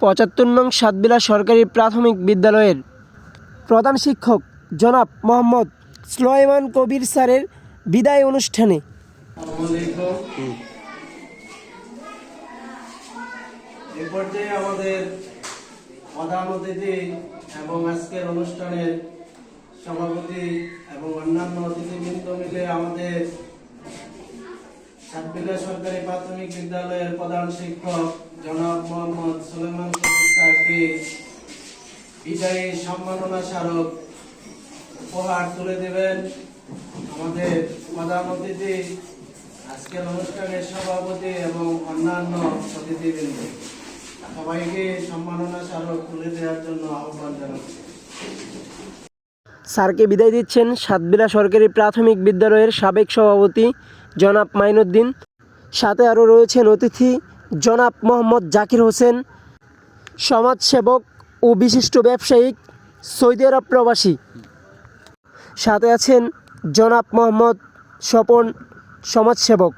পঁচাত্তর নং সাতবিলা সরকারি প্রাথমিক বিদ্যালয়ের প্রধান শিক্ষক জনাব মোহাম্মদ স্লোয়মান কবির স্যারের বিদায় অনুষ্ঠানে। আমাদের প্রধান অতিথি এবং আজকের অনুষ্ঠানের সভাপতি এবং অন্যান্য অতিথিবৃন্দ মিলে আমাদের সাতবিলা সরকারি প্রাথমিক বিদ্যালয়ের প্রধান শিক্ষক জনাব মোহাম্মদ সুলেমান স্যারকে বিদায়ী সম্মাননা স্মারক উপহার তুলে দেবেন আমাদের প্রধান অতিথি। আজকের অনুষ্ঠানের সভাপতি এবং অন্যান্য অতিথিবৃন্দ। সবাইকে সম্মাননা স্মারক তুলে দেওয়ার জন্য আহ্বান জানাচ্ছি। স্যারকে বিদায় দিচ্ছেন সাতবিলা সরকারি প্রাথমিক বিদ্যালয়ের সাবেক সভাপতি জনাব মাইনুদ্দিন। সাথে আরও রয়েছেন অতিথি জনাব মোহাম্মদ জাকির হোসেন, সমাজসেবক ও বিশিষ্ট ব্যবসায়িক সৌদি আরব প্রবাসী। সাথে আছেন জনাব মোহাম্মদ স্বপন সমাজসেবক।